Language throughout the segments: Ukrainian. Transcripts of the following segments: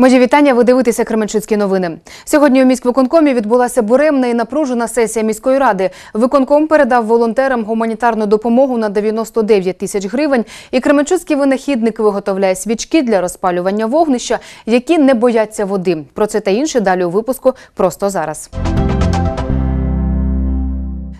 Мої вітання. Ви дивитеся Кременчуцькі новини. Сьогодні у міськвиконкомі відбулася буремна і напружена сесія міської ради. Виконком передав волонтерам гуманітарну допомогу на 99 тисяч гривень. І Кременчуцький винахідник виготовляє свічки для розпалювання вогнища, які не бояться води. Про це та інше далі у випуску просто зараз.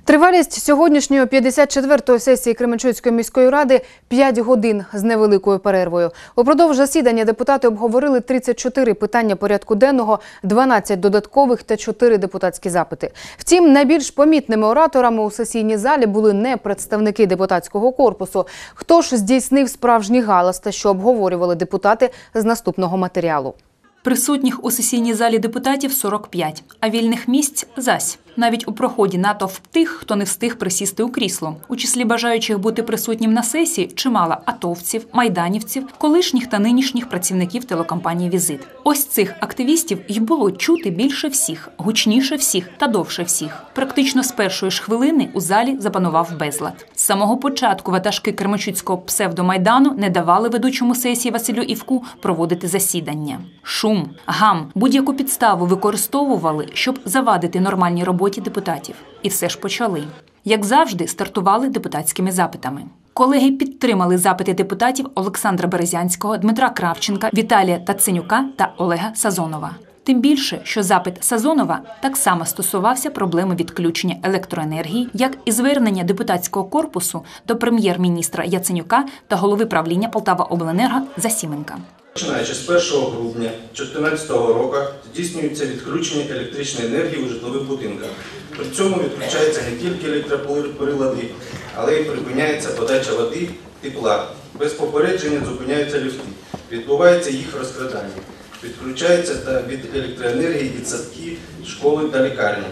Тривалість сьогоднішньої 54-ї сесії Кременчуцької міської ради 5 годин з невеликою перервою. Упродовж засідання депутати обговорили 34 питання порядку денного, 12 додаткових та 4 депутатські запити. Втім, найбільш помітними ораторами у сесійній залі були не представники депутатського корпусу. Хто ж здійснив справжній галас та що обговорювали депутати з наступного матеріалу? Присутніх у сесійній залі депутатів 45, а вільних місць – зась. Навіть у проході натовп тих, хто не встиг присісти у крісло. У числі бажаючих бути присутнім на сесії чимало атовців, майданівців, колишніх та нинішніх працівників телекомпанії «Візит». Ось цих активістів й було чути більше всіх, гучніше всіх та довше всіх. Практично з першої ж хвилини у залі запанував безлад. З самого початку ватажки Кермачуцького псевдомайдану не давали ведучому сесії Василю Івку проводити засідання. Шум, гам, будь-яку підставу використовували, щоб завадити нормальній роботі депутатів. І все ж почали. Як завжди, стартували депутатськими запитами. Колеги підтримали запити депутатів Олександра Березянського, Дмитра Кравченка, Віталія Таценюка та Олега Сазонова. Тим більше, що запит Сазонова так само стосувався проблеми відключення електроенергії, як і звернення депутатського корпусу до прем'єр-міністра Яценюка та голови правління Полтава Обленерго Засіменка. Починаючи з 1 грудня 2014 року здійснюється відключення електричної енергії у житлових будинках. При цьому відключаються не тільки електроприлади, але й припиняється подача води, тепла. Без попередження зупиняються ліфти. Відбувається їх розкрадання. Відключаються та від електроенергії дитсадки, школи та лікарні.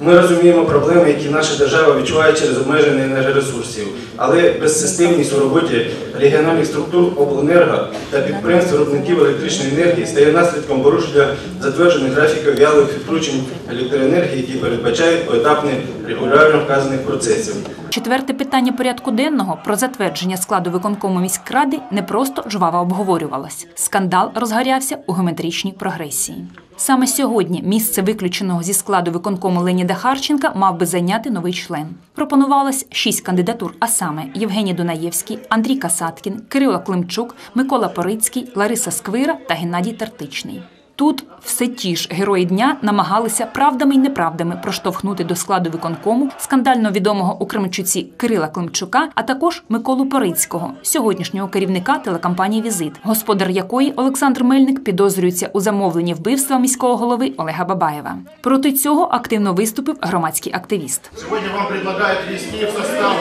Ми розуміємо проблеми, які наша держава відчуває через обмеження енергоресурсів, але безсистемність у роботі регіональних структур обленерго та підприємств виробників електричної енергії стає наслідком порушення затверджених графіків вялих відключень електроенергії, які передбачають поетапне регулярно вказаних процесів. Четверте питання порядку денного про затвердження складу виконкому міськради не просто жваво обговорювалось. Скандал розгорявся у геометричній прогресії. Саме сьогодні місце виключеного зі складу виконкому Леніда Харченка мав би зайняти новий член. Пропонувалось шість кандидатур, а саме Євгеній Дунаєвський, Андрій Касаткін, Кирило Климчук, Микола Порицький, Лариса Сквира та Геннадій Тартичний. Тут все ті ж герої дня намагалися правдами й неправдами проштовхнути до складу виконкому скандально відомого у Кременчуці Кирила Климчука, а також Миколу Порицького, сьогоднішнього керівника телекомпанії Візит, господар якої Олександр Мельник підозрюється у замовленні вбивства міського голови Олега Бабаєва. Проти цього активно виступив громадський активіст. Сегодня вам предлагают ввести в состав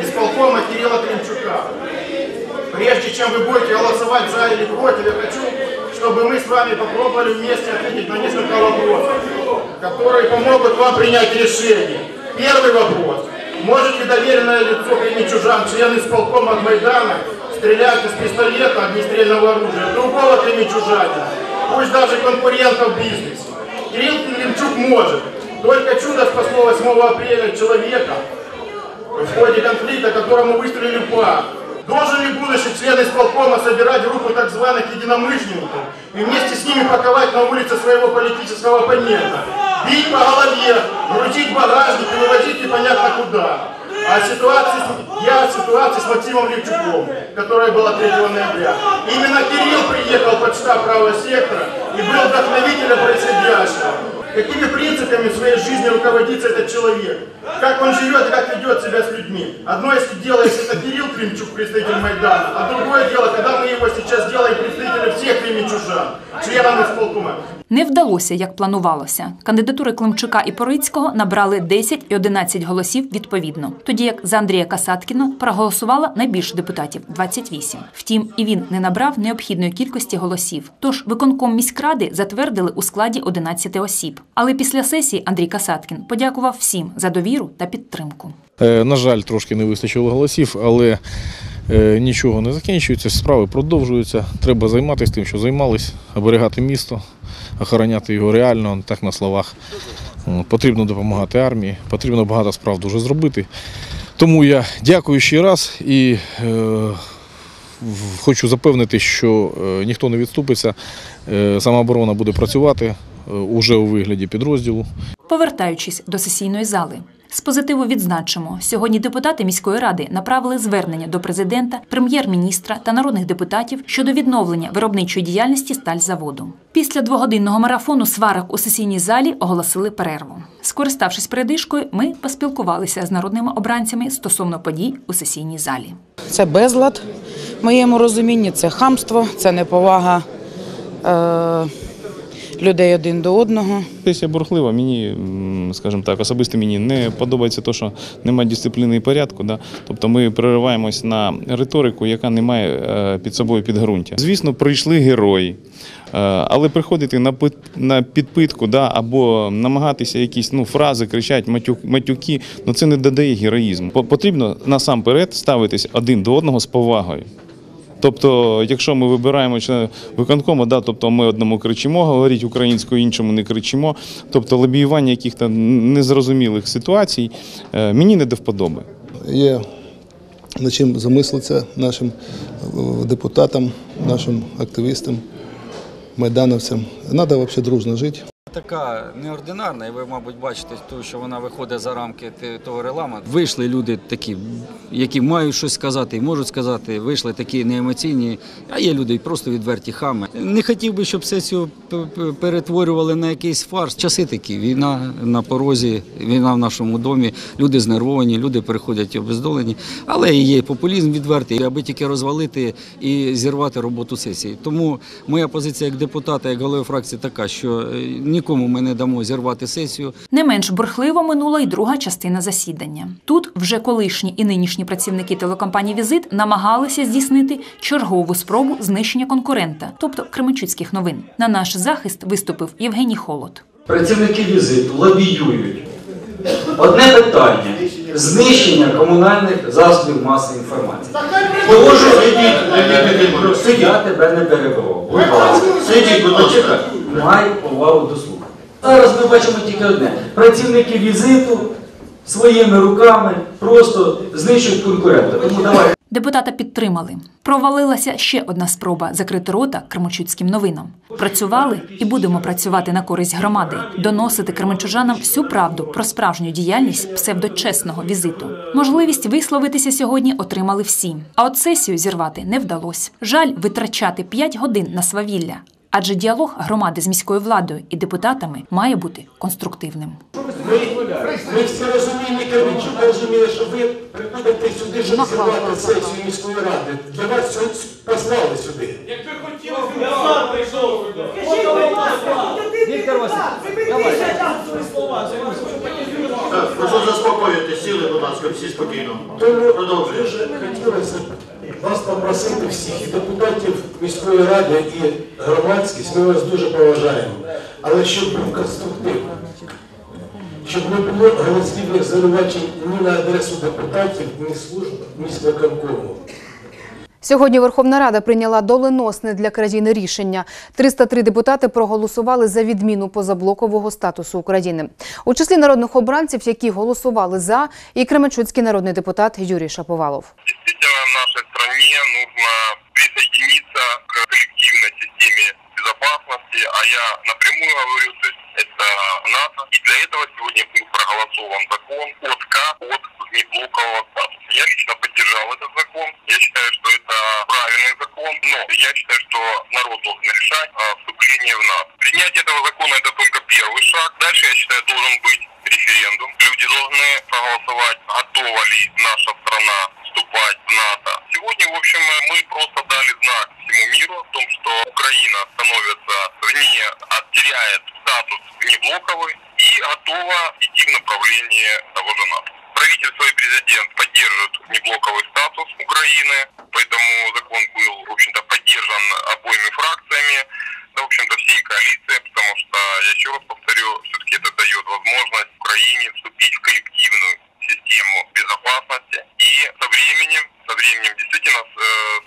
исполкома Кирилла Климчука. Прежде чем вы будете голосовать за или против, я хочу, чтобы мы с вами попробовали вместе ответить на несколько вопросов, которые помогут вам принять решение. Первый вопрос. Может ли доверенное лицо Кременчужан, член исполкома от Майдана, стрелять из пистолета, огнестрельного оружия другого Кременчужанина, пусть даже конкурента в бизнесе? Кирилл Климчук может. Только чудо спасло 8 апреля человека в ходе конфликта, которому выстрелили пар. Должен ли будущий член исполкома собирать группу так званых единомышленников и вместе с ними паковать на улице своего политического оппонента? Бить по голове, грузить багажник и вывозить непонятно куда. А ситуации, я о ситуации с Максимом Левчуком, которая была 3 ноября. Именно Кирилл приехал под штаб правого сектора и был вдохновителем происходящего. Какими принципами в своей жизни руководится этот человек? Как он живет и как ведет себя с людьми? Одно если дело, если это Кирилл Климчук, представитель Майдана, а другое дело, когда мы его сейчас делаем представителем всех кременчужан, членом исполкома. Не вдалося, як планувалося. Кандидатури Климчука і Порицького набрали 10 і 11 голосів відповідно, тоді як за Андрія Касаткіна проголосувало найбільше депутатів 28. Втім, і він не набрав необхідної кількості голосів. Тож виконком міськради затвердили у складі 11 осіб. Але після сесії Андрій Касаткін подякував всім за довіру та підтримку. Е, На жаль, трошки не вистачило голосів, але нічого не закінчується, справи продовжуються. Треба займатися тим, що займались, оберігати місто, охороняти його реально, так на словах. Потрібно допомагати армії, потрібно багато справ дуже зробити. Тому я дякую ще раз і е, хочу запевнити, що е, ніхто не відступиться. Е, Самооборона буде працювати е, уже у вигляді підрозділу. Повертаючись до сесійної зали. З позитиву відзначимо, сьогодні депутати міської ради направили звернення до президента, прем'єр-міністра та народних депутатів щодо відновлення виробничої діяльності стальзаводу. Після двогодинного марафону сварок у сесійній залі оголосили перерву. Скориставшись передишкою, ми поспілкувалися з народними обранцями стосовно подій у сесійній залі. Це безлад в моєму розумінні, це хамство, це неповага е, людей один до одного. Сесія бурхлива. Мені, скажімо так, особисто мені не подобається те, що немає дисципліни і порядку. Да? Тобто ми перериваємось на риторику, яка не має е, під собою підґрунтя. Звісно, прийшли герої. Е, Але приходити на на підпитку, да, або намагатися якісь ну, фрази кричати, матюк, матюки, ну це не додає героїзму. Потрібно насамперед ставитись один до одного з повагою. Тобто, якщо ми вибираємо виконкому, да, тобто ми одному кричимо, говорить українською, іншому не кричимо. Тобто лобіювання якихось незрозумілих ситуацій е, мені не до вподоби. Є над чим замислитися нашим е, депутатам, нашим активістам, майдановцям. Треба взагалі дружно жити. Така неординарна, і ви, мабуть, бачите, ту, що вона виходить за рамки того регламенту. Вийшли люди такі, які мають щось сказати і можуть сказати. Вийшли такі неемоційні, а є люди просто відверті хами. Не хотів би, щоб сесію перетворювали на якийсь фарс. Часи такі, війна на порозі, війна в нашому домі. Люди знервовані, люди переходять обездолені. Але є популізм відвертий, аби тільки розвалити і зірвати роботу сесії. Тому моя позиція як депутата, як голови фракції, така, що е, нікому ми не дамо зірвати сесію. Не менш бурхливо минула й друга частина засідання. Тут вже колишні і нинішні працівники телекомпанії Візит намагалися здійснити чергову спробу знищення конкурента, тобто Кременчуцьких новин. На наш захист виступив Євгеній Холод. Працівники візиту лобіюють. Одне питання знищення комунальних засобів масової інформації. Я тебе не ласка, сидіть, будь ласка, май повагу до слуху. Зараз ми бачимо тільки одне. Працівники візиту своїми руками просто знищують конкурента. Тому давай. Депутата підтримали. Провалилася ще одна спроба закрити рота кременчуцьким новинам. Працювали і будемо працювати на користь громади, доносити кременчужанам всю правду про справжню діяльність псевдочесного візиту. Можливість висловитися сьогодні отримали всі. А от сесію зірвати не вдалося. Жаль витрачати 5 годин на свавілля. Адже діалог громади з міською владою і депутатами має бути конструктивним. Ми всі розуміємо, Кременчук розуміє, що ви приходите сюди, щоб зірвати сесію міської ради. Для вас послали сюди. Так, прошу заспокоїти, сіли, будь ласка, всі спокійно. Продовжуємо. Вас попросити всіх і депутатів міської ради, і громадськість, ми вас дуже поважаємо. Але щоб був конструктив, щоб не було голослівних звинувачень ні на адресу депутатів, ні служб міськвиконкому. Сьогодні Верховна Рада прийняла доленосне для країни рішення. 303 депутати проголосували за відміну позаблокового статусу України. У числі народних обранців, які голосували за, і Кременчуцький народний депутат Юрій Шаповалов. Действительно, нашей стране нужно присоединиться к коллективной системе безопасности, а я напрямую говорю, то есть это НАТО. И для этого сегодня был проголосован закон ОТК от внеблокового статуса. Я лично поддержал этот закон. Я считаю, что это правильный закон, но я считаю, что народ должен решать а, вступление в НАТО. Принятие этого закона это только первый шаг. Дальше, я считаю, должен быть референдум. Люди должны проголосовать, готова ли наша страна вступать в НАТО. Сегодня, в общем, мы просто дали знак всему миру о том, что Украина становится вне, теряет статус внеблоковый и готова идти в направлении того же НАТО. Правительство и президент поддерживают внеблоковый статус Украины, поэтому закон был, в общем-то, поддержан обоими фракциями, да, в общем-то, всей коалиции, потому что, я еще раз повторю, все-таки это дает возможность Украине вступить в коллективную систему безопасности и со временем, со временем действительно э,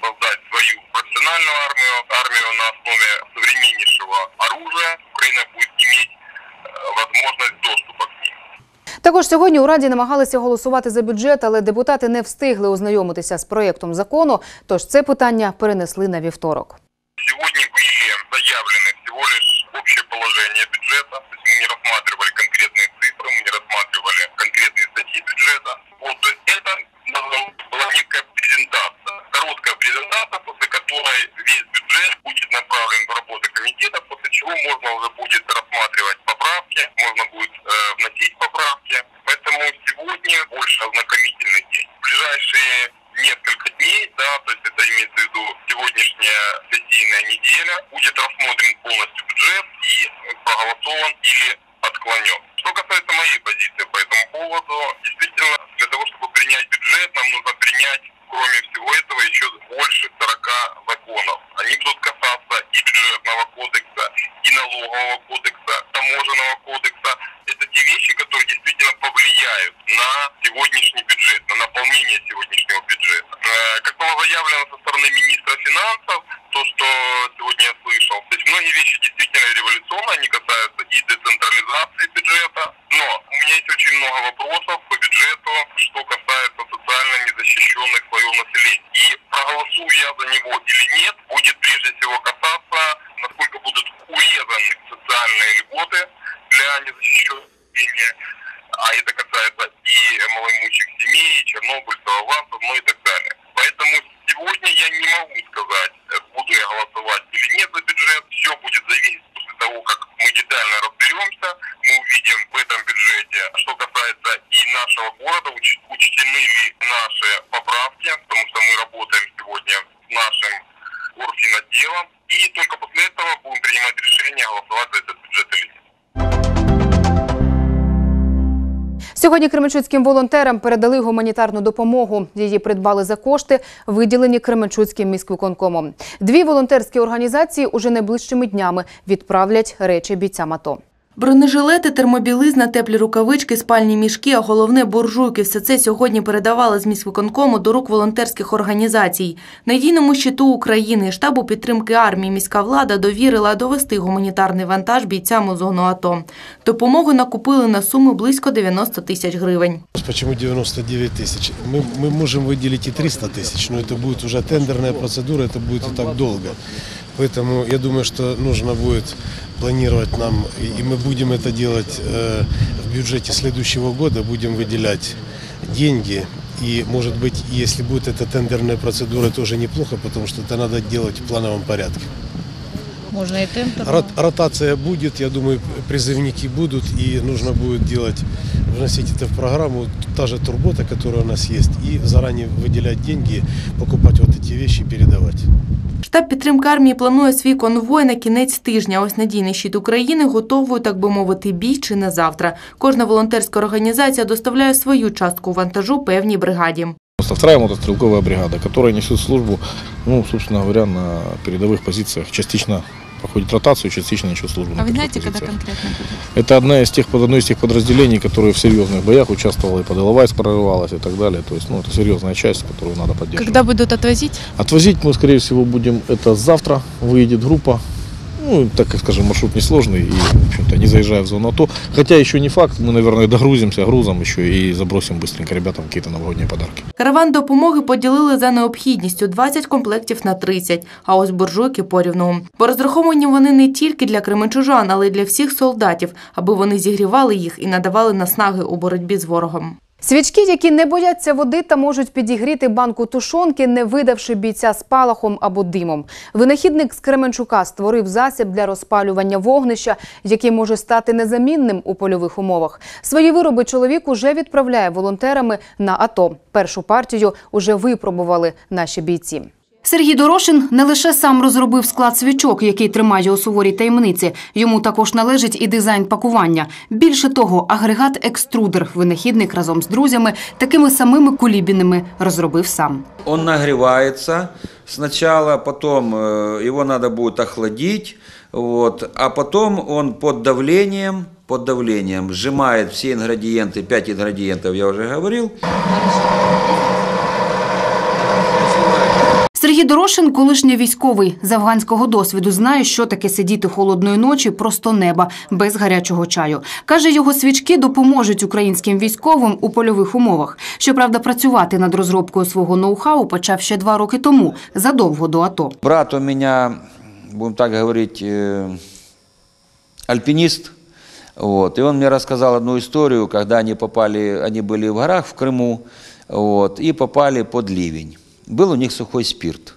создать свою профессиональную армию, армию на основе современнейшего оружия. Украина будет иметь э, возможность доступа к ним. Також Також сьогодні у Раді намагалися голосувати за бюджет, але депутати не встигли ознайомитися з проєктом закону, тож це питання перенесли на вівторок. Сегодня были заявлены всего лишь общее положение бюджета. То есть мы не рассматривали конкретные цифры, мы не рассматривали конкретные статьи бюджета. Презентация, после которой весь бюджет будет направлен в работу комитета, после чего можно уже будет рассматривать поправки, можно будет э, вносить поправки. Поэтому сегодня больше ознакомительный день. В ближайшие несколько дней, да, то есть это имеется в виду сегодняшняя сессийная неделя, будет рассмотрен полностью бюджет я Сьогодні кременчуцьким волонтерам передали гуманітарну допомогу. Її придбали за кошти, виділені Кременчуцьким міськвиконкомом. Дві волонтерські організації уже найближчими днями відправлять речі бійцям АТО. Бронежилети, термобілизна, теплі рукавички, спальні мішки, а головне буржуйки – все це сьогодні передавали з міськвиконкому до рук волонтерських організацій. Надійному щиту України, штабу підтримки армії міська влада довірила довести гуманітарний вантаж бійцям у зону АТО. Допомогу накупили на суму близько 90 тисяч гривень. Почему 99 тысяч? Мы, мы можем выделить и 300 тысяч, но это будет уже тендерная процедура, это будет и так долго. Поэтому я думаю, что нужно будет планировать нам, и мы будем это делать э, в бюджете следующего года, будем выделять деньги. И, может быть, если будет эта тендерная процедура, тоже неплохо, потому что это надо делать в плановом порядке. Можно и тендер. Рот- Ротация будет, я думаю, призывники будут, и нужно будет делать, вносить это в программу, та же турбота, которая у нас есть, и заранее выделять деньги, покупать вот эти вещи, передавать. Штаб підтримки армії планує свій конвой на кінець тижня. Ось надійний щит України готовою, так би мовити, бій чи на завтра. Кожна волонтерська організація доставляє свою частку вантажу певній бригаді. Вторая мотострелковая бригада, которая несет службу, ну, собственно говоря, на передовых позициях. Частично проходит ротацию, частично несет службу на А вы передовых знаете, когда позициях. конкретно будет? Это одна из тех, одно из тех подразделений, которые в серьезных боях участвовала и под Иловайск прорывалась и так далее. То есть, ну, это серьезная часть, которую надо поддерживать. Когда будут отвозить? Отвозить мы, скорее всего, будем это завтра. Выедет группа. Ну, так как скажем, маршрут несложный и, в общем-то, не заезжая в зону АТО. Хотя еще не факт, мы, наверное, догрузимся грузом еще и забросим быстренько ребятам какие-то новогодние подарки. Караван допомоги поділили за необхідністю 20 комплектів на 30, а ось буржуйки порівну. Бо розраховані вони не тільки для кременчужан, але й для всіх солдатів, аби вони зігрівали їх і надавали наснаги у боротьбі з ворогом. Свічки, які не бояться води та можуть підігріти банку тушонки, не видавши бійця спалахом або димом. Винахідник з Кременчука створив засіб для розпалювання вогнища, який може стати незамінним у польових умовах. Свої вироби чоловік уже відправляє волонтерами на АТО. Першу партію уже випробували наші бійці. Сергій Дорошин не лише сам розробив склад свічок, який тримає у суворій таємниці. Йому також належить і дизайн пакування. Більше того, агрегат екструдер винахідник разом з друзями такими самими кулібінами розробив сам. Он нагревается сначала, потом э, его надо будет охладить, вот, а потом он под давлением, под давлением сжимает все ингредиенты, 5 ингредиентов я уже говорил, Сергій Сергій Дорошин, колишній військовий з афганського досвіду, знає, що таке сидіти холодної ночі просто неба без гарячого чаю. Каже, його свічки допоможуть українським військовим у польових умовах. Щоправда, працювати над розробкою свого ноу-хау почав ще два роки тому, задовго до АТО. Брат у меня, будем так говорить, э, альпинист. Вот. И он мне рассказал одну историю, когда они попали, они были в горах в Крыму, вот, и попали под ливень. Был у них сухой спирт.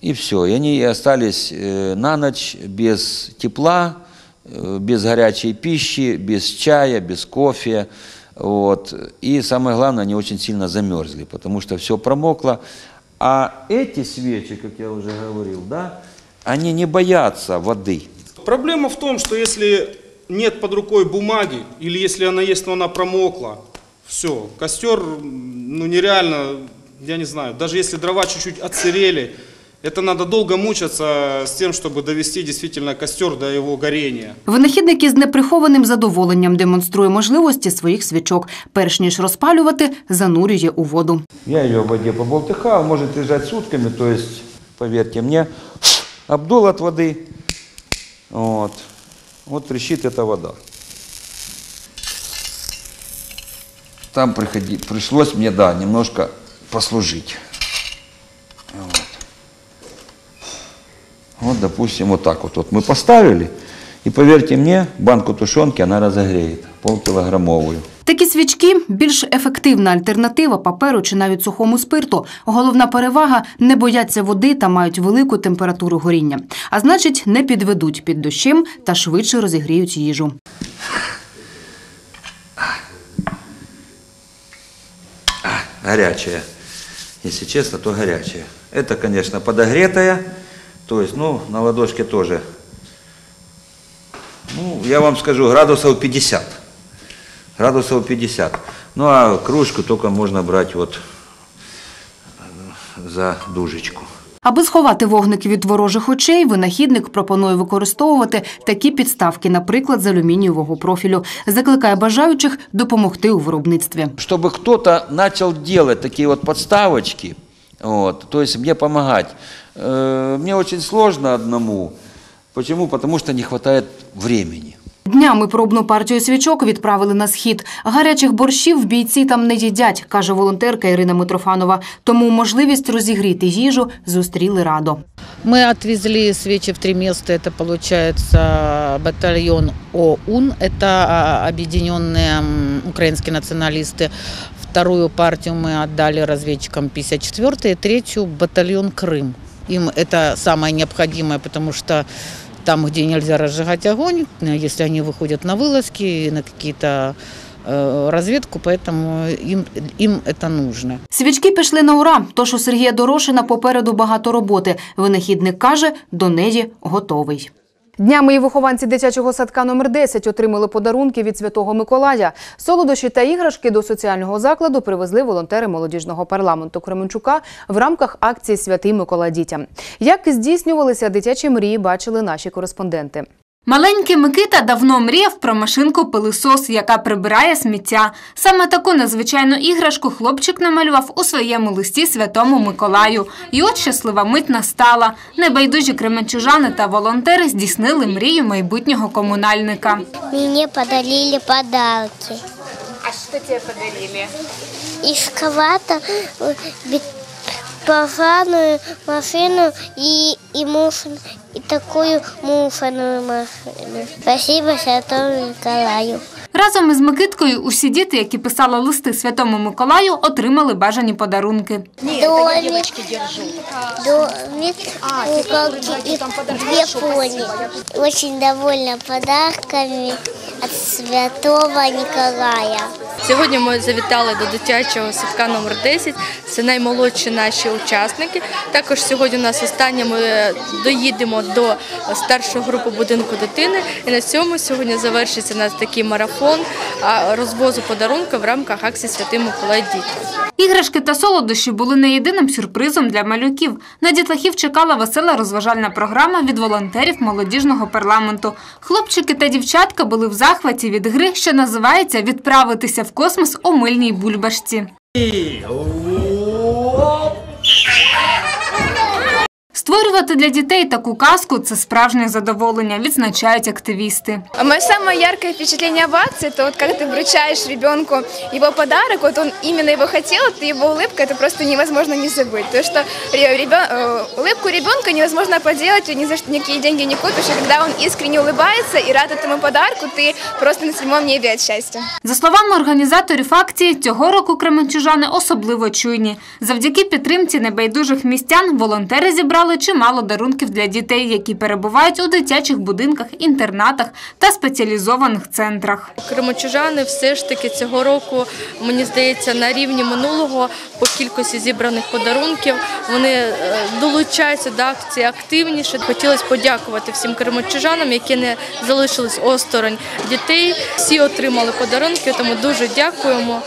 И все. И они остались э, на ночь без тепла, э, без горячей пищи, без чая, без кофе. Вот. И самое главное, они очень сильно замерзли, потому что все промокло. А эти свечи, как я уже говорил, да, они не боятся воды. Проблема в том, что если нет под рукой бумаги, или если она есть, но она промокла, все, костер, ну нереально, я не знаю, даже если дрова чуть-чуть отсырели, это надо долго мучаться с тем, чтобы довести действительно костер до его горения. Винахідник із неприхованим задоволенням демонструє можливості своїх свічок. Перш ніж розпалювати, занурює у воду. Я ее в воде поболтыхал, может лежать сутками, то есть, поверьте мне, обдул от воды, вот, вот трещит эта вода. Там приходи, пришлось мне, да, немножко послужить. Вот. Вот, допустим, вот так вот, вот мы поставили, и поверьте мне, банку тушенки она разогреет, полкилограммовую. Такі свічки більш ефективна альтернатива паперу чи навіть сухому спирту. Головна перевага не бояться води та мають велику температуру горіння. А значить, не підведуть під дощем та швидше розігріють їжу. горячая. Если честно, то горячая. Это, конечно, подогретая. То есть, ну, на ладошке тоже. Ну, я вам скажу, градусов 50. Градусов 50. Ну, а кружку только можно брать вот за дужечку. Аби сховати вогники від ворожих очей, винахідник пропонує використовувати такі підставки, наприклад, з алюмінієвого профілю. Закликає бажаючих допомогти у виробництві. Чтобы кто-то начал делать такие вот подставочки, вот, то есть мне помогать. Э, сложно одному. Почему? Потому что не хватает времени. Днями пробну партію свічок відправили на схід. Гарячих борщів бійці там не їдять, каже волонтерка Ірина Митрофанова. Тому можливість розігріти їжу зустріли радо. Мы отвезли свечи в три места. Это получается батальон ОУН, это а, объединенные м, украинские националисты. Вторую партию мы отдали разведчикам 54-й, третью батальон Крым. Им это самое необходимое, потому что там, где нельзя разжигать огонь, э, если они выходят на вылазки, на какие-то э, разведку, поэтому им, им это нужно. Свічки пішли на ура, тож у Сергія Дорошина попереду багато роботи. Винахідник каже, до неї готовий. Днями і вихованці дитячого садка номер 10 отримали подарунки від Святого Миколая. Солодощі та іграшки до соціального закладу привезли волонтери молодіжного парламенту Кременчука в рамках акції Святий Миколай дітям. Як здійснювалися дитячі мрії, бачили наші кореспонденти. Маленький Микита давно мріяв про машинку пилисос, яка прибирає сміття. Саме таку незвичайну іграшку хлопчик намалював у своєму листі Святому Миколаю. І от щаслива мить настала. Небайдужі кременчужани та волонтери здійснили мрію майбутнього комунальника. Мне подарили подарки. А що тебе подарили? Эскаватор, э, бит- пожарную машину и, и, мусор, и такую муфаную машину. Спасибо Святому Николаю. Разом із Микиткою усі діти, які писали листи Святому Миколаю, отримали бажані подарунки. Домик, домик, куколки и две пони. Очень довольна подарками от Святого Николая. Сьогодні ми завітали до дитячого садка номер 10. Це наймолодші наші учасники. Також сьогодні у нас останнє ми доїдемо до старшої групи будинку дитини. І на цьому сьогодні завершиться у нас такий марафон розвозу подарунків в рамках акції Святий Миколай дітям. Іграшки та солодощі були не єдиним сюрпризом для малюків. На дітлахів чекала весела розважальна програма від волонтерів молодіжного парламенту. Хлопчики та дівчатка були в захваті від гри, що називається Відправитися в космос у мильній бульбашці. Створювати для дітей таку казку це справжнє задоволення, відзначають активісти. Мое самое яркое впечатление об акции, это вот когда ты вручаешь ребенку его подарок, вот он именно его хотел, это его улыбка, это просто невозможно не забыть. То, что ре- ребен- э, улыбку ребенка невозможно поделать, ни за что никакие деньги не купишь, и когда он искренне улыбается и рад этому подарку, ты просто на седьмом небе от счастья. За словами організаторів акції, цього року кременчужани особливо чуйні. Завдяки підтримці небайдужих містян волонтери зібрали чимало дарунків для дітей, які перебувають у дитячих будинках, інтернатах та спеціалізованих центрах. Кримочужани все ж таки цього року, мені здається, на рівні минулого по кількості зібраних подарунків. Вони е, долучаються до акції активніше. Хотілося подякувати всім кримочужанам, які не залишились осторонь дітей. Всі отримали подарунки, тому дуже дякуємо.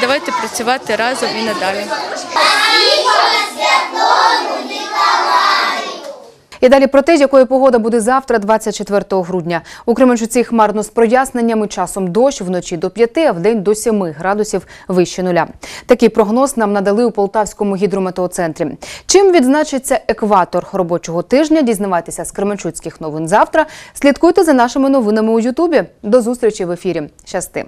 Давайте працювати разом і надалі. І далі про те, якою погода буде завтра, 24 грудня. У Кременчуці хмарно з проясненнями, часом дощ, вночі до 5, а вдень до 7 градусів вище нуля. Такий прогноз нам надали у Полтавському гідрометеоцентрі. Чим відзначиться екватор робочого тижня, дізнавайтеся з Кременчуцьких новин завтра. Слідкуйте за нашими новинами у Ютубі. До зустрічі в ефірі. Щасти!